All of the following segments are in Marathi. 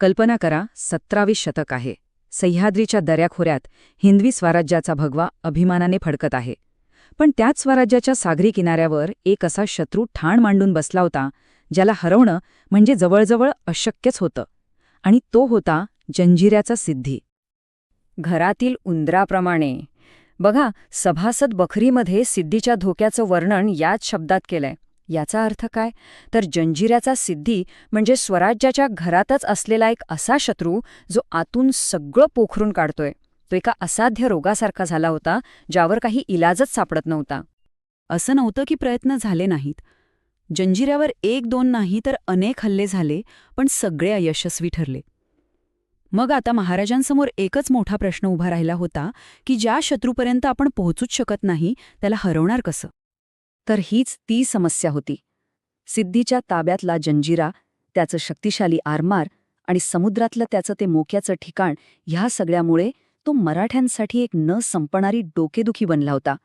कल्पना करा सतरावी शतक आहे. सह्याद्रीच्या दऱ्याखोऱ्यात हिंदवी स्वराज्याचा भगवा अभिमानाने फडकत आहे. पण त्याच स्वराज्याच्या सागरी किनाऱ्यावर एक असा शत्रू ठाण मांडून बसला होता ज्याला हरवणं म्हणजे जवळजवळ अशक्यच होतं. आणि तो होता जंजिऱ्याचा सिद्धी. घरातील उंदराप्रमाणे. बघा सभासद बखरीमध्ये सिद्धीच्या धोक्याचं वर्णन याच शब्दात केलंय. याचा अर्थ काय? तर जंजिऱ्याचा सिद्धी म्हणजे स्वराज्याच्या घरातच असलेला एक असा शत्रू जो आतून सगळं पोखरून काढतोय. तो एका असाध्य रोगासारखा झाला होता ज्यावर काही इलाजच सापडत नव्हता. असं नव्हतं की प्रयत्न झाले नाहीत. जंजिऱ्यावर एक दोन नाही तर अनेक हल्ले झाले पण सगळे अयशस्वी ठरले. मग आता महाराजांसमोर एकच मोठा प्रश्न उभा राहिला होता की ज्या शत्रूपर्यंत आपण पोहोचूच शकत नाही त्याला हरवणार कसं? तर हीच ती समस्या होती. सिद्धीच्या ताब्यातला जंजिरा त्याचं शक्तिशाली आरमार आणि समुद्रातलं त्याचं ते मोक्याचं ठिकाण ह्या सगळ्यामुळे तो मराठ्यांसाठी एक न संपणारी डोकेदुखी बनला होता.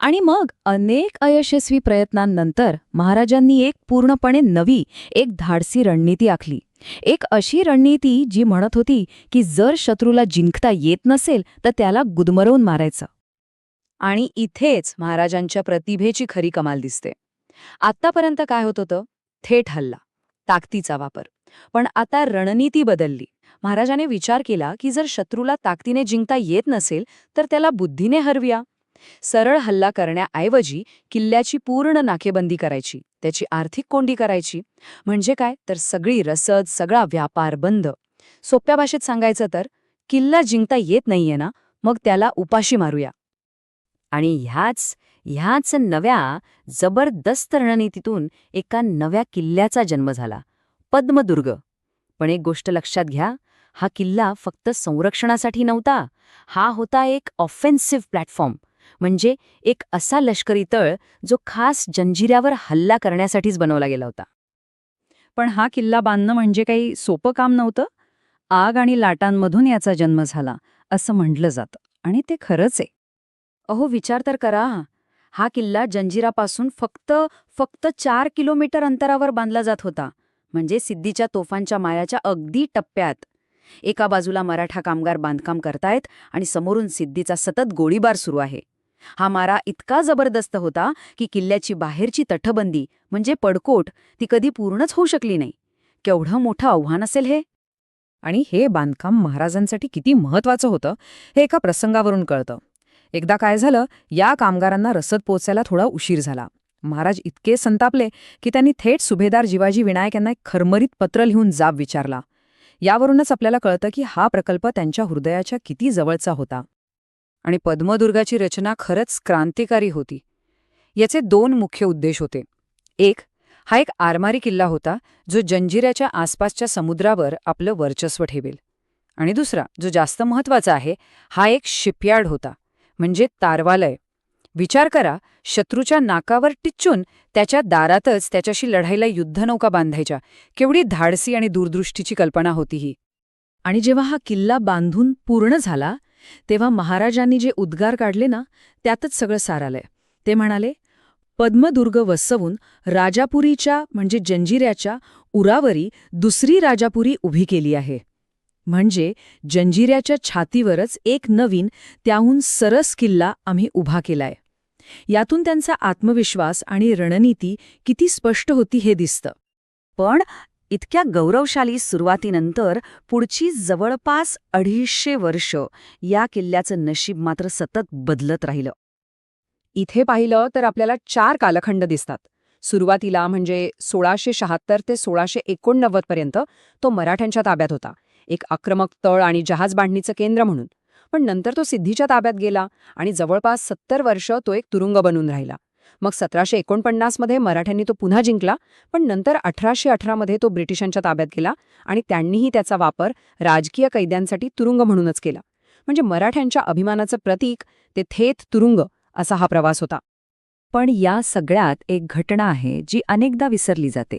आणि मग अनेक अयशस्वी प्रयत्नांनंतर महाराजांनी एक पूर्णपणे नवी एक धाडसी रणनीती आखली. एक अशी रणनीती जी म्हणत होती की जर शत्रूला जिंकता येत नसेल तर त्याला गुदमरवून मारायचं. आणि इथेच महाराजांच्या प्रतिभेची खरी कमाल दिसते. आत्तापर्यंत काय होत होतं? थेट हल्ला ताकदीचा वापर. पण आता रणनीती बदलली. महाराजाने विचार केला की जर शत्रूला ताकदीने जिंकता येत नसेल तर त्याला बुद्धीने हरविया. सरळ हल्ला करण्याऐवजी किल्ल्याची पूर्ण नाकेबंदी करायची त्याची आर्थिक कोंडी करायची. म्हणजे काय? तर सगळी रसद सगळा व्यापार बंद. सोप्या भाषेत सांगायचं तर किल्ला जिंकता येत नाहीये ना? मग त्याला उपाशी मारूया. आणि ह्याच ह्याच नव्या जबरदस्त रणनीतीतून एका नव्या किल्ल्याचा जन्म झाला पद्मदुर्ग. पण एक गोष्ट लक्षात घ्या हा किल्ला फक्त संरक्षणासाठी नव्हता हा होता एक ऑफेन्सिव्ह प्लॅटफॉर्म म्हणजे एक असा लष्करी तळ जो खास जंजिऱ्यावर हल्ला करण्यासाठीच बनवला गेला होता. पण हा किल्ला बांधणं म्हणजे काही सोपं काम नव्हतं? आग आणि लाटांमधून याचा जन्म झाला असं म्हटलं जातं आणि ते खरंच आहे. अहो विचार तर करा. हा किल्ला जंजिरापासून फक्त फक्त चार किलोमीटर अंतरावर बांधला जात होता म्हणजे सिद्धीच्या तोफांच्या मायाच्या अगदी टप्प्यात. एका बाजूला मराठा कामगार बांधकाम करतायत आणि समोरून सिद्धीचा सतत गोळीबार सुरू आहे. हा मारा इतका जबरदस्त होता की किल्ल्याची बाहेरची तटबंदी म्हणजे पडकोट ती कधी पूर्णच होऊ शकली नाही. केवढं मोठं आव्हान असेल हे? आणि हे बांधकाम महाराजांसाठी किती महत्वाचं होतं हे एका प्रसंगावरून कळतं. एकदा काय झालं या कामगारांना रसद पोचायला थोडा उशीर झाला. महाराज इतके संतापले की त्यांनी थेट सुभेदार जिवाजी विनायक यांना एक खरमरीत पत्र लिहून जाब विचारला. यावरूनच आपल्याला कळतं की हा प्रकल्प त्यांच्या हृदयाच्या किती जवळचा होता. आणि पद्मदुर्गाची रचना खरंच क्रांतिकारी होती. याचे दोन मुख्य उद्देश होते. एक हा एक आरमारी किल्ला होता जो जंजिऱ्याच्या आसपासच्या समुद्रावर आपलं वर्चस्व ठेवेल. आणि दुसरा जो जास्त महत्त्वाचा आहे हा एक शिपयार्ड होता. म्हणजे तारवालय. विचार करा शत्रूच्या नाकावर टिच्चून त्याच्या दारातच त्याच्याशी लढाईला युद्धनौका बांधायच्या. केवढी धाडसी आणि दूरदृष्टीची कल्पना होती ही. आणि जेव्हा हा किल्ला बांधून पूर्ण झाला तेव्हा महाराजांनी जे उद्गार काढले ना त्यातच सगळं सारालंय. ते म्हणाले पद्मदुर्ग वसवून राजापुरीच्या म्हणजे जंजिऱ्याच्या उरावरी दुसरी राजापुरी उभी केली आहे. म्हणजे जंजिऱ्याच्या छातीवरच एक नवीन त्याहून सरस किल्ला आम्ही उभा केलाय. यातून त्यांचा आत्मविश्वास आणि रणनीती किती स्पष्ट होती हे दिसतं. पण इतक्या गौरवशाली सुरुवातीनंतर पुढची जवळपास अडीचशे वर्ष या किल्ल्याचं नशीब मात्र सतत बदलत राहिलं. इथे पाहिलं तर आपल्याला चार कालखंड दिसतात. सुरुवातीला म्हणजे सोळाशे शहात्तर ते सोळाशे एकोणनव्वद पर्यंत तो मराठ्यांच्या ताब्यात होता. एक आक्रमक तळ आणि जहाज बांधणीचं केंद्र म्हणून. पण नंतर तो सिद्धीच्या ताब्यात गेला आणि जवळपास सत्तर वर्ष तो एक तुरुंग बनून राहिला. मग सतराशे एकोणपन्नासमध्ये मराठ्यांनी तो पुन्हा जिंकला पण नंतर अठराशे अठरामध्ये तो ब्रिटिशांच्या ताब्यात गेला आणि त्यांनीही त्याचा वापर राजकीय कैद्यांसाठी तुरुंग म्हणूनच केला. म्हणजे मराठ्यांच्या अभिमानाचं प्रतीक ते थेट तुरुंग असा हा प्रवास होता. पण या सगळ्यात एक घटना आहे जी अनेकदा विसरली जाते.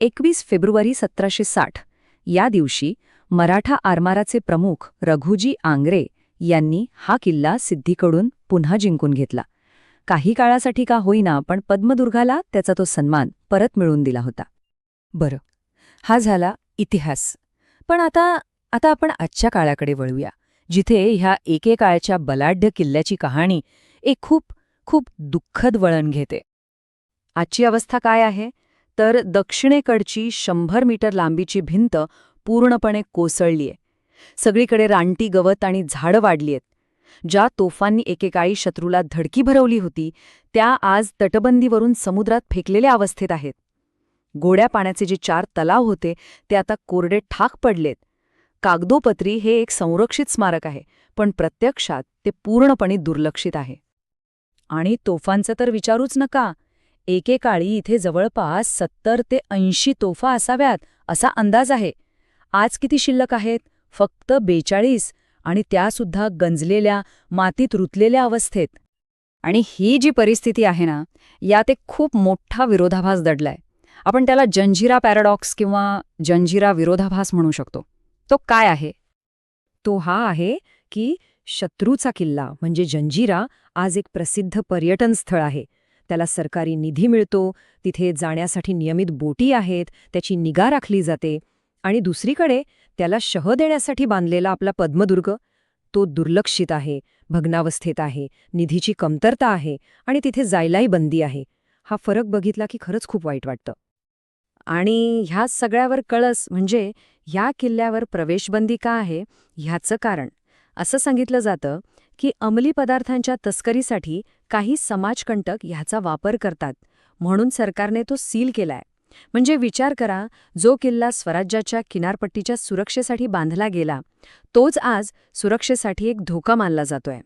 एकवीस फेब्रुवारी सतराशे साठ या दिवशी मराठा आरमाराचे प्रमुख रघुजी आंग्रे यांनी हा किल्ला सिद्धीकडून पुन्हा जिंकून घेतला. काही काळासाठी का होईना पण पद्मदुर्गाला त्याचा तो सन्मान परत मिळवून दिला होता. बरं हा झाला इतिहास. पण आता आता आपण आजच्या काळाकडे वळूया जिथे ह्या एकेकाळच्या बलाढ्य किल्ल्याची कहाणी एक खूप खूप दुःखद वळण घेते. आजची अवस्था काय आहे? तर दक्षिणेकडची शंभर मीटर लांबीची भिंत पूर्णपणे कोसळलीय. सगळीकडे रानटी गवत आणि झाडं वाढलीयत. ज्या तोफांनी एकेकाळी शत्रूला धडकी भरवली होती त्या आज तटबंदीवरून समुद्रात फेकलेल्या अवस्थेत आहेत. गोड्या पाण्याचे जे चार तलाव होते ते आता कोरडे ठाक पडलेत. कागदोपत्री हे एक संरक्षित स्मारक आहे पण प्रत्यक्षात ते पूर्णपणे दुर्लक्षित आहे. आणि तोफांचं तर विचारूच नका. एकेकाळी इथे जवळपास सत्तर ते ऐंशी तोफा असाव्यात असा अंदाज आहे. आज किती शिल्लक आहेत? फक्त बेचाळीस. आणि त्यासुद्धा गंजलेल्या मातीत रुतलेल्या अवस्थेत. आणि ही जी परिस्थिती आहे ना यात एक खूप मोठा विरोधाभास दडलाय. आपण त्याला जंजिरा पॅराडॉक्स किंवा जंजिरा विरोधाभास म्हणू शकतो. तो काय आहे? तो हा आहे की शत्रूचा किल्ला म्हणजे जंजिरा आज एक प्रसिद्ध पर्यटन स्थळ आहे. त्याला सरकारी निधी मिळतो तिथे जाण्यासाठी नियमित बोटी आहेत त्याची निगा राखली जाते आणि दुसरीकडे त्याला शह देण्यासाठी बांधलेला आपला पद्मदुर्ग तो दुर्लक्षित आहे भग्नावस्थेत आहे निधीची कमतरता आहे आणि तिथे जायलाही बंदी आहे. हा फरक बघितला की खरंच खूप वाईट वाटतं. आणि ह्या सगळ्यावर कळस म्हणजे या किल्ल्यावर प्रवेशबंदी का आहे? ह्याचं कारण. असं सांगितलं जातं की अंमली पदार्थांच्या तस्करीसाठी काही समाजकंटक ह्याचा वापर करतात म्हणून सरकारने तो सील केलाय. म्हणजे विचार करा जो किल्ला स्वराज्याच्या किनारपट्टीच्या सुरक्षेसाठी बांधला गेला तोच आज सुरक्षेसाठी एक धोका मानला जातोय.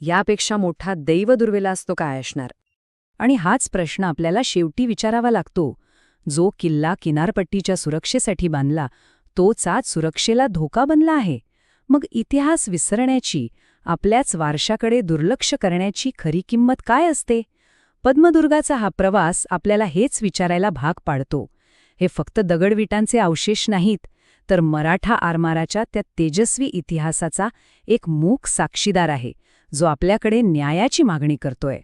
यापेक्षा मोठा दैव दुर्वेला असतो काय असणार? आणि हाच प्रश्न आपल्याला शेवटी विचारावा लागतो. जो किल्ला किनारपट्टीच्या सुरक्षेसाठी बांधला तोच आज सुरक्षेला धोका बनला आहे. मग इतिहास विसरण्याची आपल्याच वारशाकडे दुर्लक्ष करण्याची खरी किंमत काय असते? पद्मदुर्गाचा हा प्रवास आपल्याला हेच विचारायला भाग पाडतो. हे फक्त दगडविटांचे अवशेष नाहीत तर मराठा आरमाराच्या त्या तेजस्वी इतिहासाचा एक मूक साक्षीदार आहे जो आपल्याकडे न्यायाची मागणी करतोय.